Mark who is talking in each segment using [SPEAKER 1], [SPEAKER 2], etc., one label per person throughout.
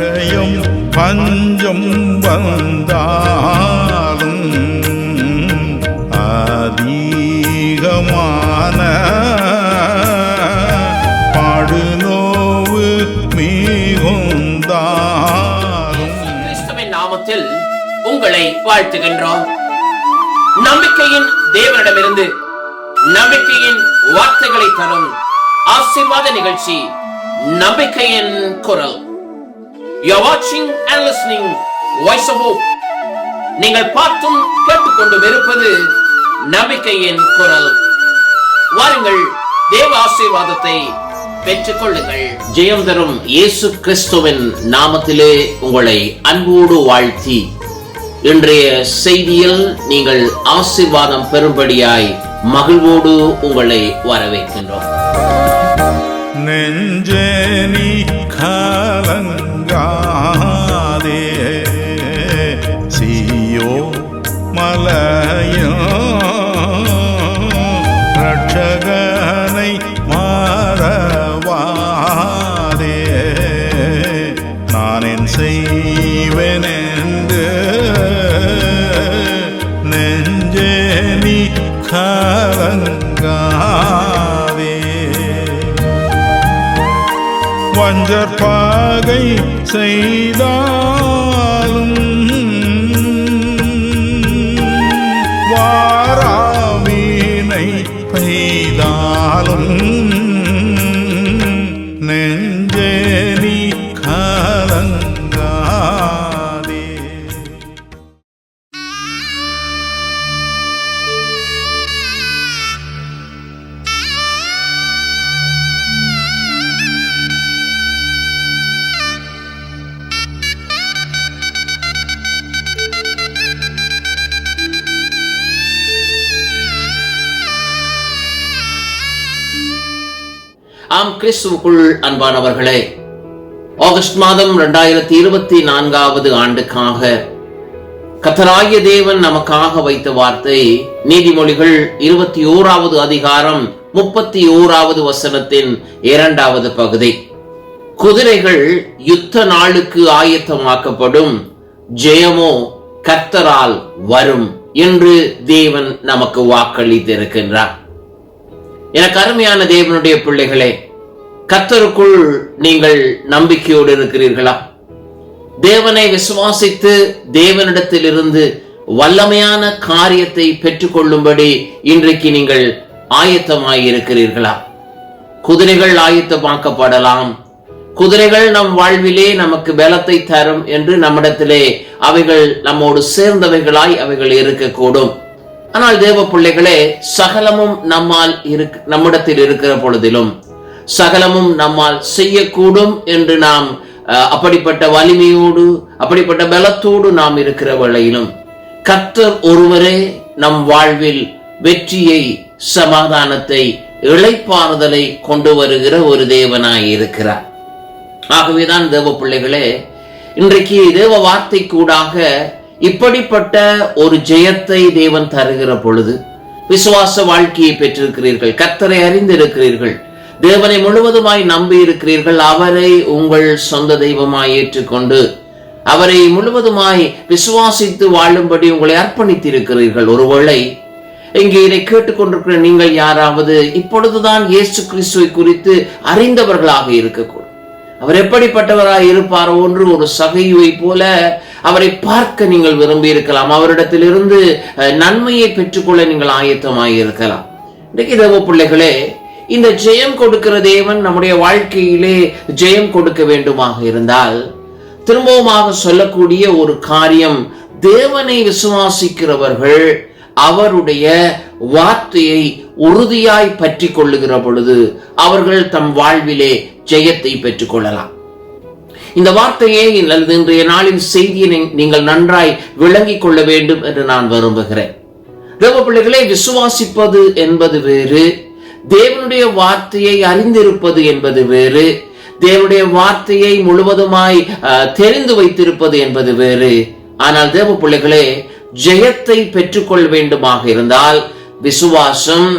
[SPEAKER 1] பட்டயம் பஞ்சம் வந்தாலும் அதிகமான பாடுநோவு மிகுந்தாலும்
[SPEAKER 2] நாமத்தில் உங்களை வாழ்த்துகின்றோம். நம்பிக்கையின் தேவனிடமிருந்து நம்பிக்கையின் வார்த்தைகளை தரும் ஆசீர்வாத நிகழ்ச்சி நம்பிக்கையின் குரல். You're watching and listening Voice of Hope. நீங்கள் பார்த்தும் கேட்டுக்கொண்டும் இருப்பது நம்பிக்கையின் குரல். வாருங்கள் தேவ ஆசீர்வாதத்தை பெற்றுக் கொள்ளுங்கள் ஜெயம் தரும் இயேசு கிறிஸ்துவின் நாமத்திலே உங்களை அன்போடு வாழ்த்தி இன்றைய செய்தியில் நீங்கள் ஆசீர்வாதம் பெறும்படியாய் மகிழ்வோடு உங்களை வரவேற்கின்றோம்.
[SPEAKER 1] நெஞ்சே நீ கலங்காதே வஞ்சர் பாகை செய்தாலும் வாராமீனை பெய்தாலும்
[SPEAKER 2] கிறிஸ்துவுக்குள் அன்பானவர்களே ஆகஸ்ட் மாதம் இரண்டாயிரத்தி இருபத்தி நான்காவது ஆண்டுக்காக கத்தராகிய தேவன் நமக்காக வைத்த வார்த்தை நீதிமொழிகள் இருபத்தி ஓராவது அதிகாரம் முப்பத்தி ஓராவது வசனத்தின் இரண்டாவது பகுதி. குதிரைகள் யுத்த நாளுக்கு ஆயத்தமாக்கப்படும் ஜெயமோ கர்த்தரால் வரும் என்று தேவன் நமக்கு வாக்களித்திருக்கின்றார். எனக்கு அருமையான தேவனுடைய பிள்ளைகளே கத்தருக்குள் நீங்கள் நம்பிக்கையோடு இருக்கிறீர்களா? தேவனை விசுவாசித்து தேவனிடத்திலிருந்து வல்லமையான காரியத்தை பெற்றுக்கொள்ளும்படி இன்றைக்கு நீங்கள் ஆயத்தமாய் இருக்கிறீர்களா? குதிரைகள் ஆயத்தமாக்கப்படலாம். குதிரைகள் நம் வாழ்விலே நமக்கு பலத்தை தரும் என்று நம்மிடத்திலே அவைகள் நம்மோடு சேர்ந்தவைகளாய் அவைகள் இருக்கக்கூடும். ஆனால் தேவ பிள்ளைகளே சகலமும் நம்மால் இருக் நம்மிடத்தில் இருக்கிற பொழுதிலும் சகலமும் நம்மால் செய்யக்கூடும் என்று நாம் அப்படிப்பட்ட வலிமையோடு அப்படிப்பட்ட பலத்தோடு நாம் இருக்கிற வேளையிலும் கர்த்தர் ஒருவரே நம் வாழ்வில் வெற்றியை சமாதானத்தை இழைப்பாறுதலை கொண்டு வருகிற ஒரு தேவனாய் இருக்கிறார். ஆகவேதான் தேவ பிள்ளைகளே இன்றைக்கு தேவ வார்த்தை கூடாக இப்படிப்பட்ட ஒரு ஜெயத்தை தேவன் தருகிற பொழுது விசுவாச வாழ்க்கையை பெற்றிருக்கிறீர்கள் கர்த்தரை அறிந்திருக்கிறீர்கள் தேவனை முழுவதுமாய் நம்பி இருக்கிறீர்கள் அவரை உங்கள் சொந்த தெய்வமாய் ஏற்றுக்கொண்டு அவரை முழுவதுமாய் விசுவாசித்து வாழும்படி உங்களை அர்ப்பணித்திருக்கிறீர்கள். ஒருவேளை இங்கே இதை கேட்டுக்கொண்டிருக்கிற நீங்கள் யாராவது இப்பொழுதுதான் இயேசு கிறிஸ்துவை குறித்து அறிந்தவர்களாக இருக்கக்கூடும். அவர் எப்படிப்பட்டவராய் இருப்பாரோ ஒன்று ஒரு சகையுவை போல அவரை பார்க்க நீங்கள் விரும்பி இருக்கலாம் அவரிடத்திலிருந்து நன்மையை பெற்றுக்கொள்ள நீங்கள் ஆயத்தமாக இருக்கலாம் இன்றைக்கு தேவ பிள்ளைகளே இந்த ஜெயம் கொடுக்கிற தேவன் நம்முடைய வாழ்க்கையிலே ஜெயம் கொடுக்க வேண்டுமாக இருந்தால் திரும்பவுமாக சொல்லக்கூடிய ஒரு காரியம் தேவனை விசுவாசிக்கிறவர்கள் அவருடைய வார்த்தையை உறுதியாய் பற்றி கொள்ளுகிற பொழுது அவர்கள் தம் வாழ்விலே ஜெயத்தை பெற்றுக் கொள்ளலாம். இந்த வார்த்தையை இன்றைய நாளின் செய்தியை நீங்கள் நன்றாய் விளங்கிக் கொள்ள வேண்டும் என்று நான் விரும்புகிறேன். தேவ பிள்ளைகளை விசுவாசிப்பது என்பது வேறு தேவனுடைய வார்த்தையை அறிந்திருப்பது என்பது வேறு. தேவனுடைய வார்த்தையை முழுவதுமாய் தெரிந்து வைத்திருப்பது என்பது வேறு. ஆனால் தேவ பிள்ளைகளே ஜெயத்தை பெற்றுக்கொள்ள வேண்டுமாக இருந்தால் விசுவாசம்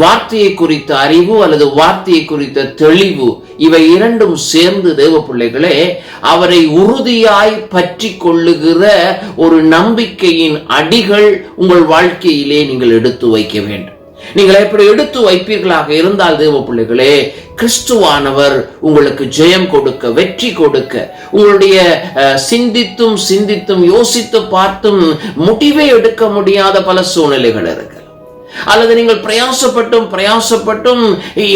[SPEAKER 2] வார்த்தையை குறித்த அறிவு அல்லது வார்த்தையை குறித்த தெளிவு இவை இரண்டும் சேர்ந்து தேவ பிள்ளைகளே அவரை உறுதியாய் பற்றி கொள்ளுகிற ஒரு நம்பிக்கையின் அடிகள் உங்கள் வாழ்க்கையிலே நீங்கள் எடுத்து வைக்க வேண்டும். நீங்கள் எப்படி எடுத்து வைப்பீர்களாக இருந்தால் தேவ பிள்ளைகளே கிறிஸ்துவானவர் உங்களுக்கு ஜெயம் கொடுக்க வெற்றி கொடுக்க உங்களுடைய சிந்தித்தும் சிந்தித்தும் யோசித்து பார்த்தும் முடிவே எடுக்க முடியாத பல சூழ்நிலைகள் இருக்கு அல்லது நீங்கள் பிரயாசப்பட்டும் பிரயாசப்பட்டும்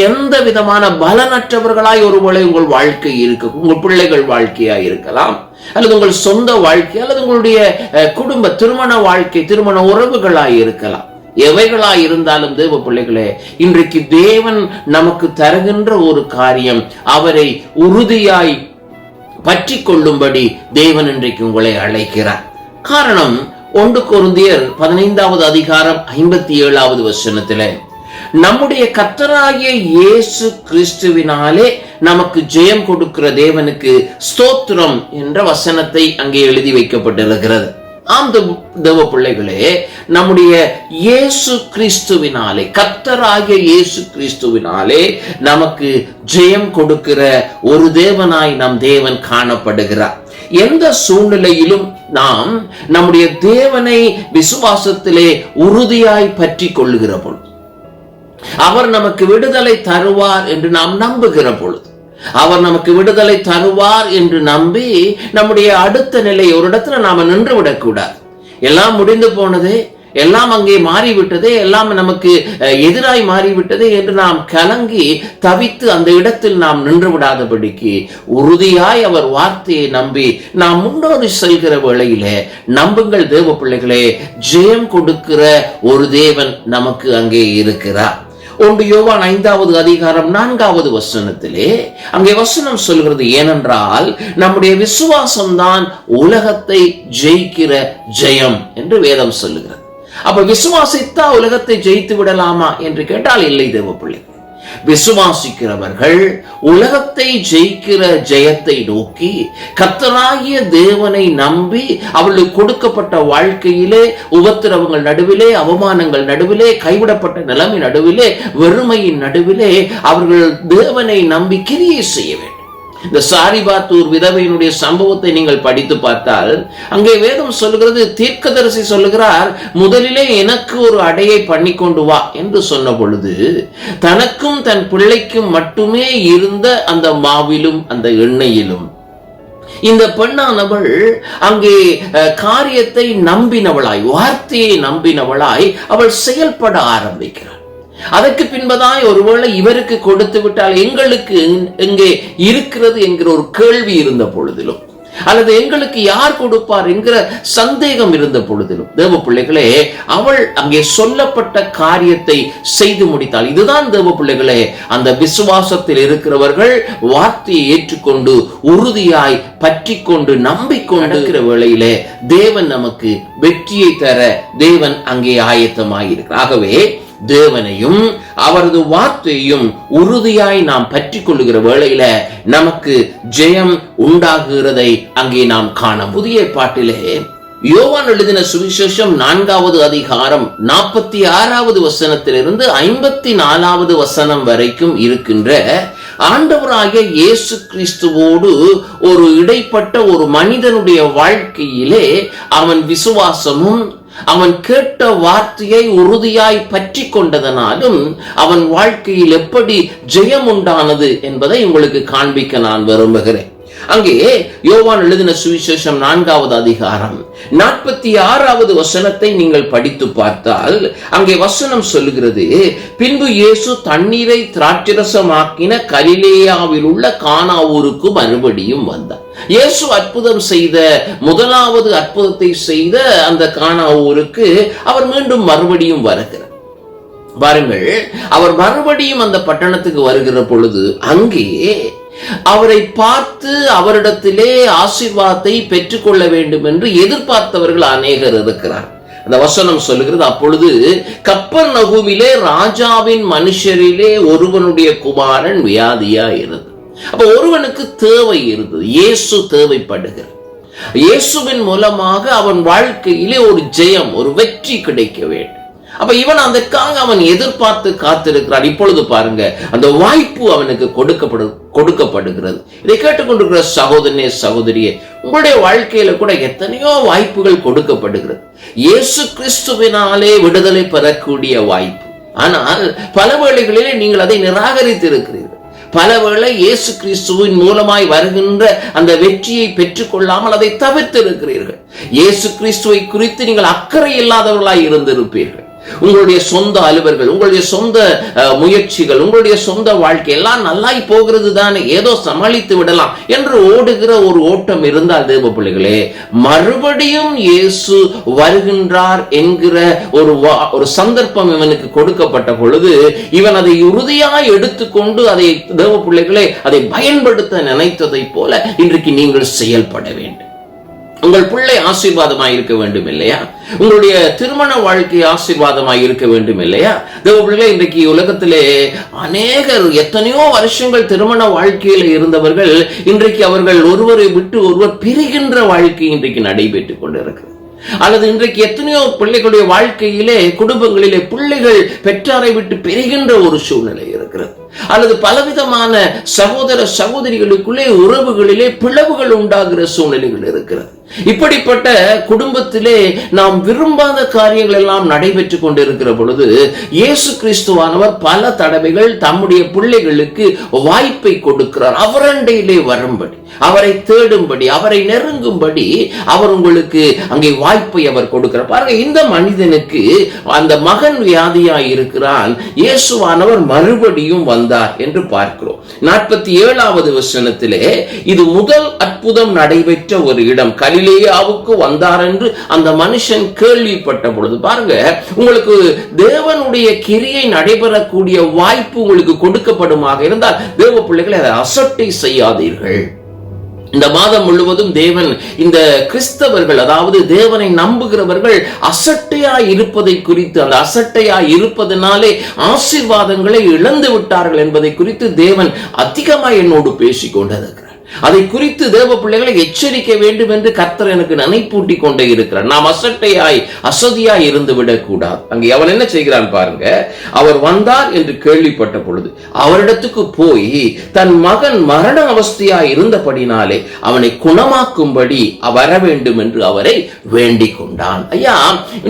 [SPEAKER 2] எந்த விதமான பலனற்றவர்களாய் ஒருவேளை உங்கள் வாழ்க்கை இருக்கு உங்கள் பிள்ளைகள் வாழ்க்கையா இருக்கலாம். அல்லது உங்கள் சொந்த வாழ்க்கை அல்லது உங்களுடைய அஹ், குடும்ப திருமண வாழ்க்கை திருமண உறவுகளாய் இருக்கலாம். எவைகளாய் இருந்தாலும் தேவ பிள்ளைகளே இன்றைக்கு தேவன் நமக்கு தருகின்ற ஒரு காரியம் அவரை உறுதியாய் பற்றி கொள்ளும்படி தேவன் இன்றைக்கு உங்களை அழைக்கிறார். காரணம் ஒன்று கொருந்தியர் பதினைந்தாவது அதிகாரம் ஐம்பத்தி ஏழாவது வசனத்திலே நம்முடைய கத்தராகிய இயேசு கிறிஸ்துவினாலே நமக்கு ஜெயம் கொடுக்கிற தேவனுக்கு ஸ்தோத்திரம் என்ற வசனத்தை அங்கே எழுதி வைக்கப்பட்டிருக்கிறது. ஆம் தேவ- பிள்ளைகளே நம்முடைய இயேசு கிறிஸ்துவினாலே கத்தராகிய இயேசு கிறிஸ்துவினாலே நமக்கு ஜெயம் கொடுக்கிற ஒரு தேவனாய் நம் தேவன் காணப்படுகிறார். எந்த சூழ்நிலையிலும் நாம் நம்முடைய தேவனை விசுவாசத்திலே உறுதியாய் பற்றி கொள்ளுகிற பொழுது அவர் நமக்கு விடுதலை தருவார் என்று நாம் நம்புகிற பொழுது அவர் நமக்கு விடுதலை தருவார் என்று நம்பி நம்முடைய அடுத்த நிலை ஒரு இடத்துல நாம நின்று விடக்கூடாது எல்லாம் முடிந்து போனது எல்லாம் அங்கே மாறிவிட்டதே எல்லாம் நமக்கு எதிராய் மாறிவிட்டதே என்று நாம் கலங்கி தவித்து அந்த இடத்தில் நாம் நின்று விடாதபடிக்கு உறுதியாய் அவர் வார்த்தையை நம்பி நாம் முன்னோடி செல்கிற வேளையிலே நம்புங்கள் தேவ பிள்ளைகளே ஜெயம் கொடுக்கிற ஒரு தேவன் நமக்கு அங்கே இருக்கிறார். ஒன்று யோவான் ஐந்தாவது அதிகாரம் நான்காவது வசனத்திலே அங்கே வசனம் சொல்கிறது ஏனென்றால் நம்முடைய விசுவாசம்தான் உலகத்தை ஜெயிக்கிற ஜெயம் என்று வேதம் சொல்லுகிறது. அப்ப விசுவாசித்தா உலகத்தை ஜெயித்து விடலாமா என்று கேட்டால் இல்லை தேவ பிள்ளை விசுவாசிக்கிறவர்கள் உலகத்தை ஜெயிக்கிற ஜெயத்தை நோக்கி கத்தராகிய தேவனை நம்பி அவர்களுக்கு கொடுக்கப்பட்ட வாழ்க்கையிலே உபத்திரவங்கள் நடுவிலே அவமானங்கள் நடுவிலே கைவிடப்பட்ட நிலைமை நடுவிலே வெறுமையின் நடுவிலே அவர்கள் தேவனை நம்பி கிரியை செய்ய வேண்டும். இந்த சாரிபாத்தூர் விதவையினுடைய சம்பவத்தை நீங்கள் படித்து பார்த்தால் அங்கே வேதம் சொல்லுகிறது தீர்க்கதரிசி சொல்லுகிறார் முதலிலே எனக்கு ஒரு அடையை பண்ணி கொண்டு வா என்று சொன்ன பொழுது தனக்கும் தன் பிள்ளைக்கும் மட்டுமே இருந்த அந்த மாவிலும் அந்த எண்ணெயிலும். இந்த பெண்ணானவள் அங்கே அஹ், காரியத்தை நம்பினவளாய் வார்த்தையை நம்பினவளாய் அவள் செயல்பட ஆரம்பிக்கிறாள். அதற்கு பின்பதாய் ஒருவேளை இவருக்கு கொடுத்து விட்டால் எங்களுக்கு எங்கே இருக்கிறது என்கிற ஒரு கேள்வி இருந்த பொழுதிலும் அல்லது எங்களுக்கு யார் கொடுப்பார் என்கிற சந்தேகம் இருந்த பொழுதிலும் தேவ பிள்ளைகளே அவள் அங்கே சொல்லப்பட்ட காரியத்தை செய்து முடித்தாள். இதுதான் தேவ பிள்ளைகளே அந்த விசுவாசத்தில் இருக்கிறவர்கள் வார்த்தையை ஏற்றுக்கொண்டு உறுதியாய் பற்றி கொண்டு நம்பிக்கொண்டு வேளையிலே தேவன் நமக்கு வெற்றியை தர தேவன் அங்கே ஆயத்தமாயிருக்கிறார். ஆகவே தேவனையும் அவரது வார்த்தையும் உறுதியாய் நாம் பற்றி கொள்ளுகிற வேளையில நமக்கு ஜெயம் உண்டாகுகிறதை அங்கே நாம் காண. புதிய பாட்டிலே யோவான் எழுதின சுவிசேஷம் நான்காவது அதிகாரம் நாற்பத்தி ஆறாவது வசனத்திலிருந்து ஐம்பத்தி நாலாவது வசனம் வரைக்கும் இருக்கின்ற ஆண்டவராகிய இயேசு கிறிஸ்துவோடு ஒரு இடைப்பட்ட ஒரு மனிதனுடைய வாழ்க்கையிலே அவன் விசுவாசமும் அவன் கேட்ட வார்த்தையை உறுதியாய் பற்றி கொண்டதனாலும் அவன் வாழ்க்கையில் எப்படி ஜெயம் உண்டானது என்பதை உங்களுக்கு காண்பிக்க நான் விரும்புகிறேன். அங்கே யோவான் எழுதின சுவிசேஷம் நான்காவது அதிகாரம் நாற்பத்தி ஆறாவது வசனத்தை நீங்கள் படித்து பார்த்தால் அங்கே வசனம் சொல்லுகிறது பின்பு இயேசு தண்ணீரை திராட்சரசமாக்கின கலிலேயாவில் உள்ள கானாவூருக்கு மறுபடியும் வந்தார். இயேசு அற்புதம் செய்த முதலாவது அற்புதத்தை செய்த அந்த கானாவூருக்கு அவர் மீண்டும் மறுபடியும் வருகிறார். பாருங்கள் அவர் மறுபடியும் அந்த பட்டணத்துக்கு வருகிற பொழுது அங்கே அவரை பார்த்து அவரிடத்திலே ஆசீர்வாதத்தை பெற்றுக்கொள்ள வேண்டும் என்று எதிர்பார்த்தவர்கள் அநேகர் இருக்கிறார் அந்த வசனம் சொல்லுகிறது அப்பொழுது கப்பர் நகுவிலே ராஜாவின் மனுஷரிலே ஒருவனுடைய குமாரன் வியாதியா இருந்தது அப்ப ஒருவனுக்கு தேவை இருந்தது இயேசு தேவைப்படுகிறது. இயேசுவின் மூலமாக அவன் வாழ்க்கையிலே ஒரு ஜெயம் ஒரு வெற்றி கிடைக்க வேண்டும். அப்ப இவன் அதற்காக அவன் எதிர்பார்த்து காத்திருக்கிறான். இப்பொழுது பாருங்க அந்த வாய்ப்பு அவனுக்கு கொடுக்கப்படு கொடுக்கப்படுகிறது. இதை கேட்டுக்கொண்டிருக்கிற சகோதரனே சகோதரியே உங்களுடைய வாழ்க்கையில கூட எத்தனையோ வாய்ப்புகள் கொடுக்கப்படுகிறது. இயேசு கிறிஸ்துவினாலே விடுதலை பெறக்கூடிய வாய்ப்பு. ஆனால் பல வேளைகளிலே நீங்கள் அதை நிராகரித்து இருக்கிறீர்கள் பலவேளை இயேசு கிறிஸ்துவின் மூலமாய் வருகின்ற அந்த வெற்றியை பெற்றுக்கொள்ளாமல் அதை தவிர்த்து இருக்கிறீர்கள் இயேசு கிறிஸ்துவை குறித்து நீங்கள் அக்கறை இல்லாதவர்களாய் இருந்திருப்பீர்கள். உங்களுடைய சொந்த அலுவல்கள் உங்களுடைய சொந்த முயற்சிகள் உங்களுடைய சொந்த வாழ்க்கை எல்லாம் நல்லாய் போகிறது தானே. ஏதோ சமாளித்து விடலாம் என்று ஓடுகிற ஒரு ஓட்டம் இருந்தால் தேவ பிள்ளைகளே மறுபடியும் இயேசு வருகின்றார் என்கிற ஒரு வா- ஒரு சந்தர்ப்பம் இவனுக்கு கொடுக்கப்பட்ட பொழுது இவன் அதை உறுதியாய் எடுத்துக்கொண்டு அதை தேவ பிள்ளைகளே அதை பயன்படுத்த நினைத்ததைப் போல இன்றைக்கு நீங்கள் செயல்பட வேண்டும். உங்கள் பிள்ளை ஆசீர்வாதமாய் இருக்க வேண்டும் இல்லையா? உங்களுடைய திருமண வாழ்க்கை ஆசீர்வாதமாய் இருக்க வேண்டும் இல்லையா? தேவ இன்றைக்கு உலகத்திலே அநேகர் எத்தனையோ வருஷங்கள் திருமண வாழ்க்கையில இருந்தவர்கள் இன்றைக்கு அவர்கள் ஒருவரை விட்டு ஒருவர் பிரிகின்ற வாழ்க்கை இன்றைக்கு நடைபெற்றுக் கொண்டிருக்கிறது. அல்லது இன்றைக்கு எத்தனையோ பிள்ளைகளுடைய வாழ்க்கையிலே குடும்பங்களிலே பிள்ளைகள் பெற்றாரை விட்டு பிரிகின்ற ஒரு சூழ்நிலை இருக்கிறது. அல்லது பலவிதமான சகோதர சகோதரிகளுக்குள்ளே உறவுகளிலே பிளவுகள் உண்டாகிற சூழ்நிலைகள் இருக்கிறது. இப்படிப்பட்ட குடும்பத்திலே நாம் விரும்பாத காரியங்கள் எல்லாம் நடைபெற்று கொண்டிருக்கிற பொழுது இயேசு கிறிஸ்துவானவர் பல தடவைகள் தம்முடைய பிள்ளைகளுக்கு வாய்ப்பை கொடுக்கிறார். அவரண்டையிலே வரும்படி அவரை தேடும்படி அவரை நெருங்கும்படி அவர் உங்களுக்கு அங்கே வாய்ப்பை அவர் கொடுக்கிறார். பாருங்க இந்த மனிதனுக்கு அந்த மகன் வியாதியாய் இருக்கிறான் இயேசுவானவர் மறுபடியும் வந்தார் என்று பார்க்கிறோம். நாற்பத்தி ஏழாவது வசனத்திலே இது முதல் அற்புதம் நடைபெற்ற ஒரு இடம். கலிலேயாவுக்கு வந்தார் என்று அந்த மனுஷன் கேள்விப்பட்ட பொழுது பாருங்க உங்களுக்கு தேவனுடைய கிரியை நடைபெறக்கூடிய வாய்ப்பு உங்களுக்கு கொடுக்கப்படுமாக இருந்தால் தேவ பிள்ளைகளை அதை அசட்டை செய்யாதீர்கள். இந்த மாதம் முழுவதும் தேவன் இந்த கிறிஸ்தவர்கள் அதாவது தேவனை நம்புகிறவர்கள் அசட்டையாய் இருப்பதை குறித்து அந்த அசட்டையாய் இருப்பதனாலே ஆசீர்வாதங்களை இழந்து விட்டார்கள் என்பதை குறித்து தேவன் அதிகமா என்னோடு பேசிக் கொண்டது அதை குறித்து தேவ பிள்ளைகளை எச்சரிக்க வேண்டும் என்று கர்த்தர் எனக்கு நினைப்பூட்டி கொண்டே இருக்கிறார். நாம் அசட்டையாய் அசதியாய் இருந்து விடக்கூடாது அங்கே அவன் என்ன செய்கிறான் பாருங்க. அவர் வந்தார் என்று கேள்விப்பட்ட பொழுது அவரிடத்துக்கு போய் தன் மகன் மரண அவஸ்தையாய் இருந்தபடினாலே அவனை குணமாக்கும்படி வர வேண்டும் என்று அவரை வேண்டிக் கொண்டான். ஐயா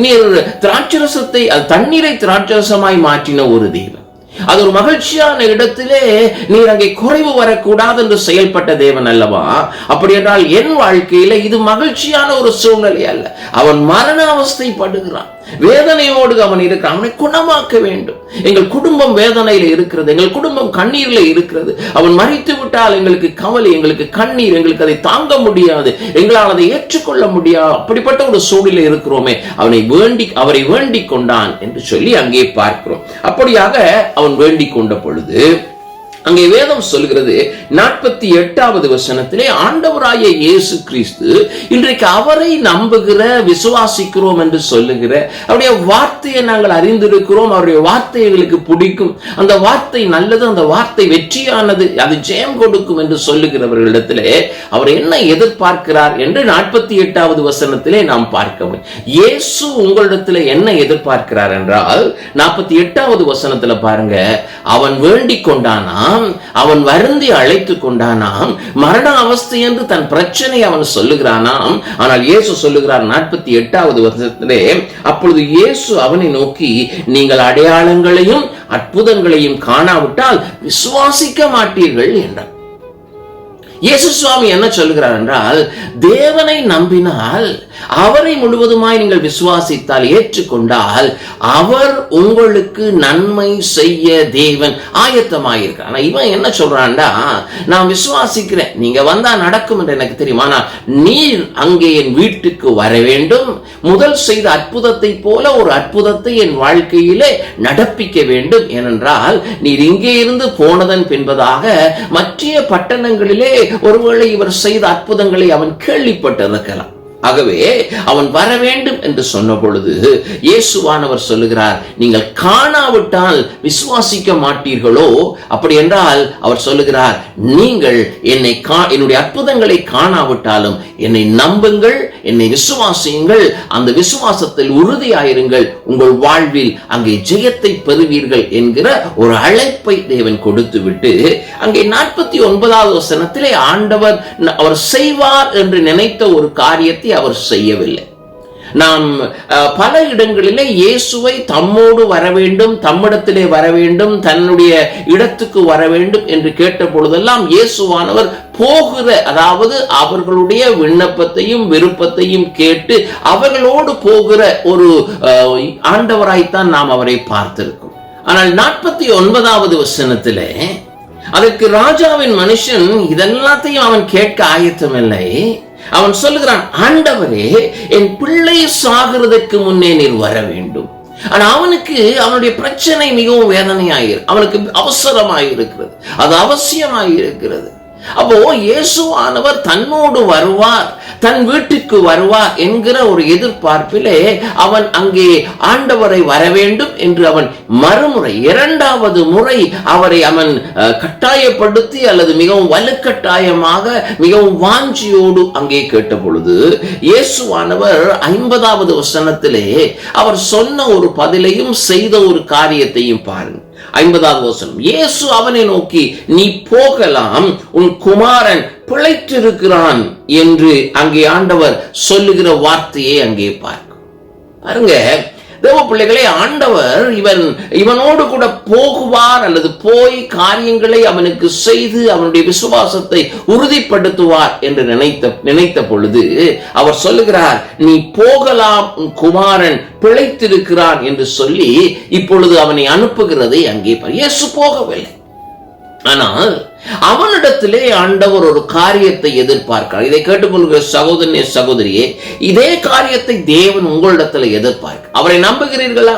[SPEAKER 2] நீர் திராட்சரசத்தை தண்ணீரை திராட்சரசமாய் மாற்றின ஒரு தெய்வம் அது ஒரு மகிழ்ச்சியான இடத்திலே நீர் அங்கே குறைவு வரக்கூடாது என்று செயல்பட்ட தேவன் அல்லவா? அப்படி என்றால் என் வாழ்க்கையில இது மகிழ்ச்சியான ஒரு சூழ்நிலை அல்ல. அவன் மரண அவஸ்தை படுகிறான் வேதனையோடு அவன் இருக்கிறான். அவனை குணமாக்க வேண்டும். எங்கள் குடும்பம் வேதனையில இருக்கிறது. எங்கள் குடும்பம் கண்ணீர்ல இருக்கிறது. அவன் மறித்து விட்டால் எங்களுக்கு கவலை எங்களுக்கு கண்ணீர் எங்களுக்கு அதை தாங்க முடியாது. எங்களால் அதை ஏற்றுக்கொள்ள முடியாது. அப்படிப்பட்ட ஒரு சூழ்நிலை இருக்கிறோமே. அவனை வேண்டி அவரை வேண்டிக் கொண்டான் என்று சொல்லி அங்கே பார்க்கிறோம். அப்படியாக அவன் வேண்டிக் கொண்ட பொழுது அங்கே வேதம் சொல்கிறது நாற்பத்தி எட்டாவது வசனத்திலே ஆண்டவராய இயேசு கிறிஸ்து இன்றைக்கு அவரை நம்புகிற விசுவாசிக்கிறோம் என்று சொல்லுகிற அவருடைய வார்த்தையை நாங்கள் அறிந்திருக்கிறோம் அவருடைய வார்த்தை எங்களுக்கு பிடிக்கும். அந்த வார்த்தை நல்லது அந்த வார்த்தை வெற்றியானது அது ஜெயம் கொடுக்கும் என்று சொல்லுகிறவர்களிடத்திலே அவர் என்ன எதிர்பார்க்கிறார் என்று நாற்பத்தி எட்டாவது வசனத்திலே நாம் பார்க்க முடியும். இயேசு உங்களிடத்தில் என்ன எதிர்பார்க்கிறார் என்றால் நாற்பத்தி எட்டாவது வசனத்துல பாருங்க அவன் வேண்டிக் கொண்டானாம் அவன் வருந்தி அழைத்து கொண்டானாம். மரண அவஸ்தை என்று தன் பிரச்சனை அவன் சொல்லுகிறானாம். ஆனால் இயேசு சொல்லுகிறார் நாற்பத்தி எட்டாவது வருஷத்திலே அப்பொழுது இயேசு அவனை நோக்கி நீங்கள் அடையாளங்களையும் அற்புதங்களையும் காணாவிட்டால் விசுவாசிக்க மாட்டீர்கள் என்றார். இயேசு சுவாமி என்ன சொல்கிறார் என்றால் தேவனை நம்பினால் அவரை முழுவதுமாய் நீங்கள் விசுவாசித்தால் ஏற்றுக்கொண்டால் அவர் உங்களுக்கு நன்மை செய்ய தேவன் ஆயத்தமாயிருக்கிறார். ஆனா இவன் என்ன சொல்றான்டா? நான் விசுவாசிக்கிறேன். நீங்க வந்தா நடக்கும் என்று எனக்கு தெரியும்? ஆனால் நீர் அங்கே என் வீட்டுக்கு வர வேண்டும். முதல் செய்த அற்புதத்தை போல ஒரு அற்புதத்தை என் வாழ்க்கையிலே நடப்பிக்க வேண்டும். ஏனென்றால் நீர் இங்கே இருந்து போனதன் பின்பதாக மற்ற பட்டணங்களிலே ஒருவேளை இவர் செய்த அற்புதங்களை அவன் கேள்விப்பட்டிருக்கலாம். ஆகவே அவன் வர வேண்டும் என்று சொன்ன பொழுது இயேசுவானவர் சொல்லுகிறார் நீங்கள் காணாவிட்டால் விசுவாசிக்க மாட்டீர்களோ? அப்படி என்றால் அவர் சொல்லுகிறார் நீங்கள் என்னை கா- என்னுடைய அற்புதங்களை காணாவிட்டாலும் என்னை நம்புங்கள் என்னை விசுவாசியுங்கள் அந்த விசுவாசத்தில் உறுதியாயிருங்கள் உங்கள் வாழ்வில் அங்கே ஜெயத்தை பெறுவீர்கள் என்கிற ஒரு அழைப்பை தேவன் கொடுத்துவிட்டு அங்கே நாற்பத்தி ஒன்பதாவது வசனத்திலே ஆண்டவர் அவர் செய்வார் என்று நினைத்த ஒரு காரியத்தை அவர் செய்யவில்லை. நாம் பல இடங்களிலே இயேசுவை தம்மோடு வர வேண்டும் தம்மிடத்திலே வர வேண்டும் தன்னுடைய இடத்துக்கு வர வேண்டும் என்று கேட்ட பொழுதெல்லாம் இயேசுவானவர் போகிற அதாவது அவர்களுடைய விண்ணப்பத்தையும் விருப்பத்தையும் கேட்டு அவர்களோடு போகிற ஒரு அஹ், ஆண்டவராய்த்தான் நாம் அவரை பார்த்திருக்கோம் ஆனால் நாற்பத்தி ஒன்பதாவது வசனத்திலே அதற்கு ராஜாவின் மனுஷன் இதெல்லாத்தையும் அவன் கேட்க ஆயத்தமில்லை. அவன் சொல்லுகிறான் ஆண்டவரே என் பிள்ளை சாகிறதுக்கு முன்னே நீர் வர வேண்டும். ஆனா அவனுக்கு அவனுடைய பிரச்சனை மிகவும் வேதனையாயிரு அவனுக்கு அவசரமாயிருக்கிறது. அது அவசியமாயிருக்கிறது. அப்போ இயேசுவானவர் தன்னோடு வருவார் தன் வீட்டுக்கு வருவார் என்கிற ஒரு எதிர்பார்ப்பிலே அவன் அங்கே ஆண்டவரை வர வேண்டும் என்று அவன் மறுமுறை இரண்டாவது முறை அவரை அவன் கட்டாயப்படுத்தி அல்லது மிகவும் வலுக்கட்டாயமாக மிகவும் வாஞ்சியோடு அங்கே கேட்ட பொழுது இயேசுவானவர் ஐம்பதாவது வசனத்திலே அவர் சொன்ன ஒரு பதிலையும் செய்த ஒரு காரியத்தையும் பாருங்க ஐம்பதாவது வசனம். இயேசு அவனை நோக்கி நீ போகலாம் உன் குமாரன் பிழைத்திருக்கிறான் என்று அங்கே ஆண்டவர் சொல்லுகிற வார்த்தையை அங்கே பார்க்கும். பாருங்க தேவ பிள்ளைகளை ஆண்டவர் இவன் இவனோடு கூட போகுவார் அல்லது போய் காரியங்களை அவனுக்கு செய்து அவனுடைய விசுவாசத்தை உறுதிப்படுத்துவார் என்று நினைத்த நினைத்த பொழுது அவர் சொல்லுகிறார் நீ போகலாம் குமாரன் பிழைத்திருக்கிறான் என்று சொல்லி இப்பொழுது அவனை அனுப்புகிறதை அங்கே இயேசு போகவில்லை. ஆனால் அவனிடத்திலே ஆண்டவர் ஒரு காரியத்தை எதிர்பார்க்கிறார். இதை கேட்டுக்கொள்கிற சகோதரனே சகோதரியே இதே காரியத்தை தேவன் உங்களிடத்துல எதிர்பார்க்க அவரை நம்புகிறீர்களா?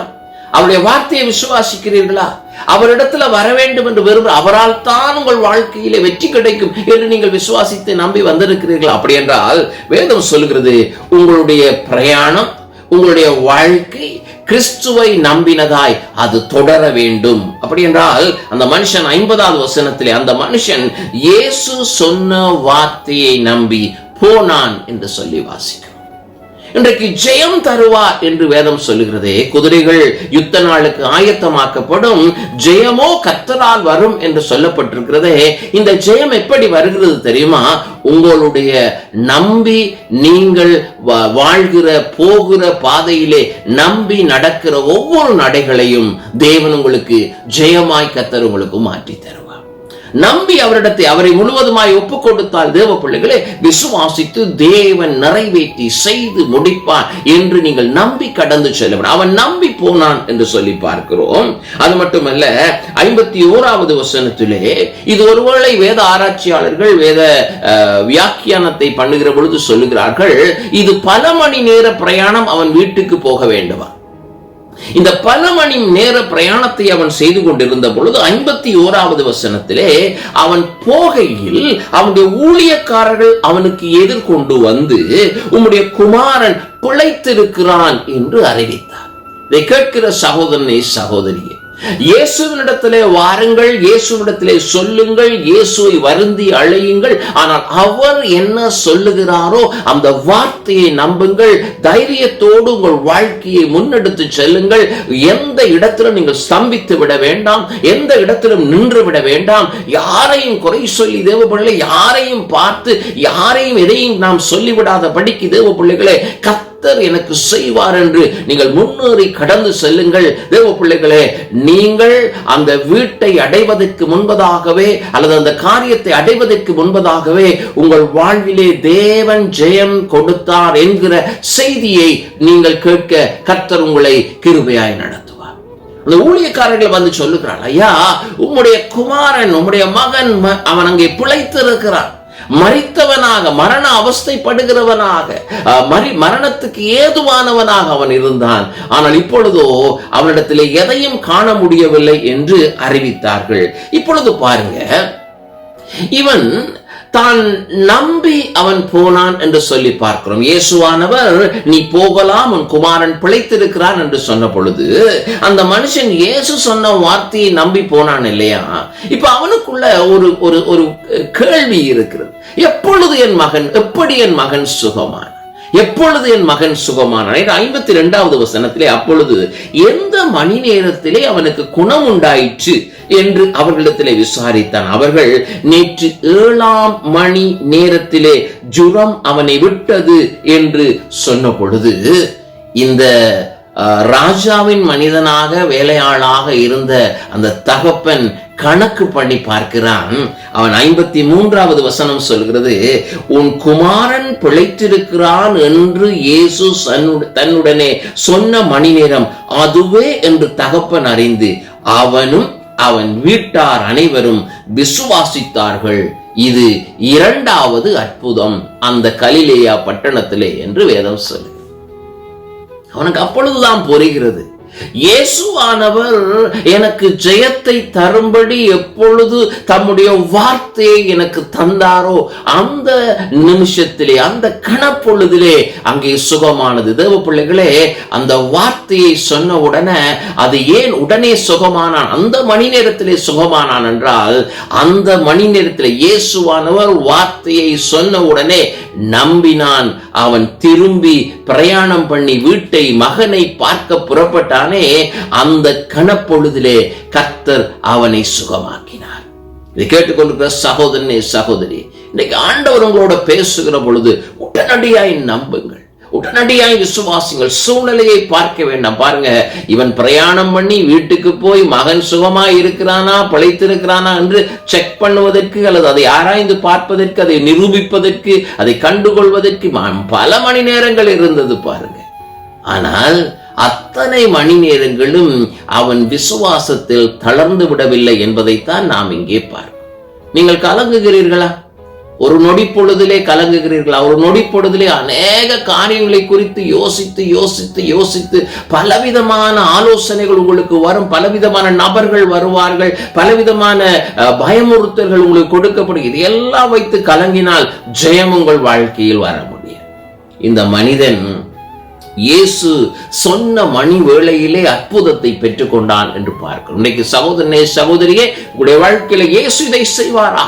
[SPEAKER 2] அவருடைய வார்த்தையை விசுவாசிக்கிறீர்களா? அவரிடத்துல வர வேண்டும் என்று விரும்ப அவரால் தான் உங்கள் வாழ்க்கையில வெற்றி கிடைக்கும் என்று நீங்கள் விசுவாசித்து நம்பி வந்திருக்கிறீர்களா? அப்படி என்றால் வேதம் சொல்கிறது உங்களுடைய பிரயாணம் உங்களுடைய வாழ்க்கை கிறிஸ்துவை நம்பினதாய் அது தொடர வேண்டும். அப்படி என்றால் அந்த மனுஷன் ஐம்பதாவது வசனத்திலே அந்த மனுஷன் இயேசு சொன்ன வார்த்தையை நம்பி போனான் என்று சொல்லி வாசிக்கும் இன்றைக்கு ஜெயம் தருவார் என்று வேதம் சொல்லுகிறதே. குதிரைகள் யுத்த நாளுக்கு ஆயத்தமாக்கப்படும். ஜெயமோ கத்தரால் வரும் என்று சொல்லப்பட்டிருக்கிறதே. இந்த ஜெயம் எப்படி வருகிறது தெரியுமா? உங்களுடைய நம்பி நீங்கள் வா- வாழ்கிற போகிற பாதையிலே நம்பி நடக்கிற ஒவ்வொரு நடைகளையும் தேவன் உங்களுக்கு ஜெயமாய் கத்தர் உங்களுக்கு மாற்றி தரும் நம்பி அவரிடத்தை அவரை முழுவதுமாய் ஒப்புக் கொடுத்தால் தேவ பிள்ளைகளே விசுவாசித்து தேவன் நிறைவேற்றி செய்து முடிப்பான் என்று நீங்கள் நம்பி கடந்து செல்ல அவன் நம்பி போனான் என்று சொல்லி பார்க்கிறோம். அது மட்டுமல்ல ஐம்பத்தி ஓராவது வசனத்திலே இது ஒருவேளை வேத ஆராய்ச்சியாளர்கள் வேத வியாக்கியானத்தை பண்ணுகிற பொழுது சொல்லுகிறார்கள் இது பல மணி நேர பிரயாணம் அவன் வீட்டுக்கு போக வேண்டுமா? இந்த பல மணி நேர பிரயாணத்தை அவன் செய்து கொண்டிருந்த பொழுது ஐம்பத்தி ஓராவது வசனத்திலே அவன் போகையில் அவனுடைய ஊழியக்காரர்கள் அவனுக்கு எதிர்கொண்டு வந்து உம்முடைய குமாரன் பிழைத்திருக்கிறான் என்று அறிவித்தார். இதை கேட்கிற சகோதரனே சகோதரியே இயேசுவினிடத்திலே வாருங்கள் இயேசுவினிடத்திலே சொல்லுங்கள் இயேசுவை வருந்தி அழையுங்கள். ஆனால் அவர் என்ன சொல்லுகிறாரோ அந்த வார்த்தையை நம்புங்கள் தைரியத்தோடு உங்கள் வாழ்க்கையை முன்னெடுத்து செல்லுங்கள். எந்த இடத்திலும் நீங்கள் ஸ்தம்பித்து விட வேண்டாம் எந்த இடத்திலும் நின்று விட வேண்டாம். யாரையும் குறை சொல்லி தேவ பிள்ளை யாரையும் பார்த்து யாரையும் எதையும் நாம் சொல்லிவிடாத படிக்கு தேவ பிள்ளைகளே கத்தர் எனக்கு செய்வார் என்று நீங்கள் முன்னேறி கடந்து செல்லுங்கள். தேவ பிள்ளைகளே நீங்கள் அந்த வீட்டை அடைவதற்கு முன்பதாகவே அல்லது அந்த காரியத்தை அடைவதற்கு முன்பதாகவே உங்கள் வாழ்விலே தேவன் ஜெயம் கொடுத்தார் என்கிற செய்தியை நீங்கள் கேட்க கர்த்தர் உங்களை கிருபையாய் நடத்துவார். அந்த ஊழியக்காரர்கள் வந்து சொல்லுகிறாள் ஐயா உம்முடைய குமாரன் உம்முடைய மகன் அவன் அங்கே பிழைத்திருக்கிறான் மறித்தவனாக மரண அவஸ்தைப்படுகிறவனாக மறி மரணத்துக்கு ஏதுவானவனாக அவன் இருந்தான். ஆனால் இப்பொழுதோ அவனிடத்திலே எதையும் காண முடியவில்லை என்று அறிவித்தார்கள். இப்பொழுது பாருங்க. இவன் தான் நம்பி அவன் போனான் என்று சொல்லி பார்க்கிறோம். இயேசுவானவர் நீ போகலாம் உன் குமாரன் பிழைத்திருக்கிறான் என்று சொன்ன பொழுது அந்த மனுஷன் இயேசு சொன்ன வார்த்தையை நம்பி போனான் இல்லையா? இப்ப அவனுக்குள்ள ஒரு ஒரு ஒரு கேள்வி இருக்கிறது. எப்பொழுது என் மகன் எப்படி என் மகன் சுகமான்? எப்பொழுது என் மகன் சுகமானான் ஐம்பத்தி இரண்டாவது வசனத்திலே அப்பொழுது எந்த மணி நேரத்திலே அவனுக்கு குணம் உண்டாயிற்று? என்று அவர்களிடத்திலே விசாரித்தான். அவர்கள் நேற்று ஏழாம் மணி நேரத்திலே ஜுரம் அவனை விட்டது என்று சொன்ன பொழுது இந்த ராஜாவின் மனிதனாக வேலையாளாக இருந்த அந்த தகப்பன் கணக்கு பண்ணி பார்க்கிறான். அவன் ஐம்பத்தி மூன்றாவது வசனம் சொல்கிறது உன் குமாரன் பிழைத்திருக்கிறான் என்று இயேசு தன்னுடனே சொன்ன மணி நேரம் அதுவே என்று தகப்பன் அறிந்து அவனும் அவன் வீட்டார் அனைவரும் விசுவாசித்தார்கள். இது இரண்டாவது அற்புதம் அந்த கலிலேயா பட்டணத்திலே என்று வேதம் சொல்லு அவனுக்கு அப்பொழுதுதான் புரிகிறது. இயேசுவானவர் எனக்கு ஜெயத்தை தரும்படி எப்பொழுது தம்முடைய வார்த்தையை எனக்கு தந்தாரோ அந்த நிமிஷத்திலே அந்த கணப்பொழுதிலே அங்கே சுகமானது. தேவ பிள்ளைகளே அந்த வார்த்தையை சொன்ன உடனே அது ஏன் உடனே சுகமானான்? அந்த மணி நேரத்திலே சுகமானான் என்றால் அந்த மணி நேரத்தில் இயேசுவானவர் வார்த்தையை சொன்ன உடனே நம்பினான். அவன் திரும்பி பிரயாணம் பண்ணி வீட்டை மகனை பார்க்க புறப்பட்டான். அந்த கணப்பொழுதிலே கர்த்தர் அவனை சுகமாக்கினார். இதை கேட்டுக்கொண்டிருக்கிற சகோதரனே சகோதரி இன்னைக்கு ஆண்டவர் உங்களோட பேசுகிற பொழுது உடனடியாய் நம்புங்கள். உடனடியாய் விசுவாசிங்கள். சூழ்நிலையை பார்க்க வேண்டாம். பாருங்க இவன் பிரயாணம் பண்ணி வீட்டுக்கு போய் மகன் சுகமா இருக்கிறானா பிழைத்திருக்கிறானா என்று செக் பண்ணுவதற்கு அல்லது அதை ஆராய்ந்து பார்ப்பதற்கு அதை நிரூபிப்பதற்கு அதை கண்டுகொள்வதற்கு பல மணி நேரங்கள் இருந்தது பாருங்க. ஆனால் அத்தனை மணி நேரங்களும் அவன் விசுவாசத்தில் தளர்ந்து விடவில்லை என்பதைத்தான் நாம் இங்கே பார்க்கிறோம் நீங்கள் கலங்குகிறீர்களா? ஒரு நொடி பொழுதிலே கலங்குகிறீர்களா? ஒரு நொடி பொழுதிலே அநேக காரியங்களை குறித்து யோசித்து யோசித்து யோசித்து பலவிதமான ஆலோசனைகள் உங்களுக்கு வரும் பலவிதமான நபர்கள் வருவார்கள் பலவிதமான பயமுறுத்தல்கள் உங்களுக்கு கொடுக்கப்படும். இதையெல்லாம் வைத்து கலங்கினால் ஜெயம் உங்கள் வாழ்க்கையில் வர முடியும் இந்த மனிதன் இயேசு சொன்ன மணி வேளையிலே அற்புதத்தை பெற்றுக்கொண்டான் என்று பார்க்கிறோம். இன்னைக்கு சகோதரனே சகோதரியே உங்களுடைய வாழ்க்கையில இயேசு இதை செய்வாரா?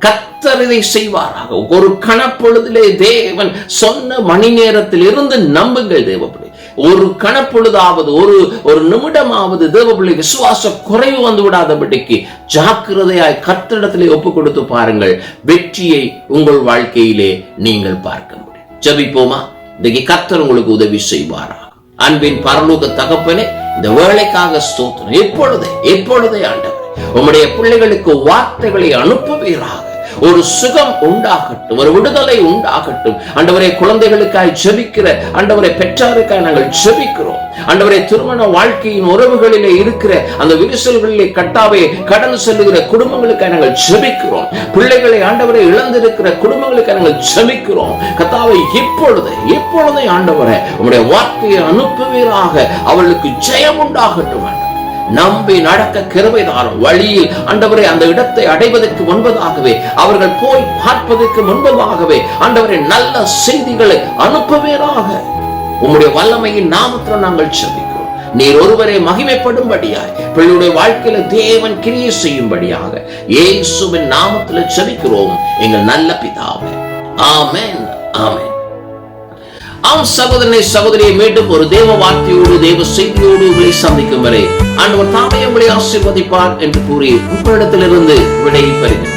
[SPEAKER 2] கத்தர் இதை செய்வாராக. ஒரு கணப்பொழுதிலே தேவன் சொன்ன மணி நேரத்தில் இருந்து நம்புங்கள் தேவப்படி ஒரு கணப்பொழுதாவது ஒரு ஒரு நிமிடமாவது தேவப்பிள்ளை விசுவாச குறைவு வந்து விடாதபடிக்கு ஜாக்கிரதையாய் கத்திடத்திலே ஒப்பு கொடுத்து பாருங்கள். வெற்றியை உங்கள் வாழ்க்கையிலே நீங்கள் பார்க்க முடியும். ஜபிப்போமா? இன்றைக்கு கர்த்தர் உங்களுக்கு உதவி செய்வாரா? அன்பின் பரலோக தகப்பனே இந்த வேலைக்காக ஸ்தோத்திரம். எப்பொழுதே எப்பொழுதே ஆண்டவர் உம்முடைய பிள்ளைகளுக்கு வார்த்தைகளை அனுப்புவீராக. ஒரு சுகம் உண்டாகட்டும் ஒரு விடுதலை உண்டாகட்டும். அண்டவரே குழந்தைகளுக்காய் ஜெபிக்கிற அண்டவரை பெற்றாருக்காய் நாங்கள் ஜெபிக்கிறோம். அண்டவரை திருமண வாழ்க்கையின் உறவுகளிலே இருக்கிற அந்த விரிசல்களிலே கட்டாவே கடன் செல்லுகிற குடும்பங்களுக்காக நாங்கள் ஜெபிக்கிறோம். பிள்ளைகளை ஆண்டவரை இழந்திருக்கிற குடும்பங்களுக்காக நாங்கள் ஜெபிக்கிறோம். கத்தாவை இப்பொழுது இப்பொழுதே ஆண்டவரை உங்களுடைய வார்த்தையை அனுப்புவீராக. அவர்களுக்கு ஜெயம் உண்டாகட்டும் நம்பி நடக்க கிருபை தாரும் வழியில் அண்டவரை அந்த இடத்தை அடைவதற்கு முன்பதாகவே அவர்கள் போய் பார்ப்பதற்கு முன்பதாகவே அண்டவரை நல்ல செய்திகளை அனுப்புவீராக. உம்முடைய வல்லமையின் நாமத்தில் நாங்கள் செபிக்கிறோம். நீர் ஒருவரை மகிமைப்படும்படியாய் பிள்ளையுடைய வாழ்க்கையில தேவன் கிரியை செய்யும்படியாக இயேசுவின் நாமத்தில் செபிக்கிறோம். எங்கள் நல்ல பிதாவே. ஆமேன் ஆமேன். ஆம் சகோதரனை சகோதரியை மீண்டும் ஒரு தேவ வார்த்தையோடு தேவ செய்தியோடு உங்களை சந்திக்கும் வரை ஆண்டவர் தாமே உங்களை ஆசீர்வதிப்பார் என்று கூறி உங்களிடத்திலிருந்து விடை பெறுகிறேன்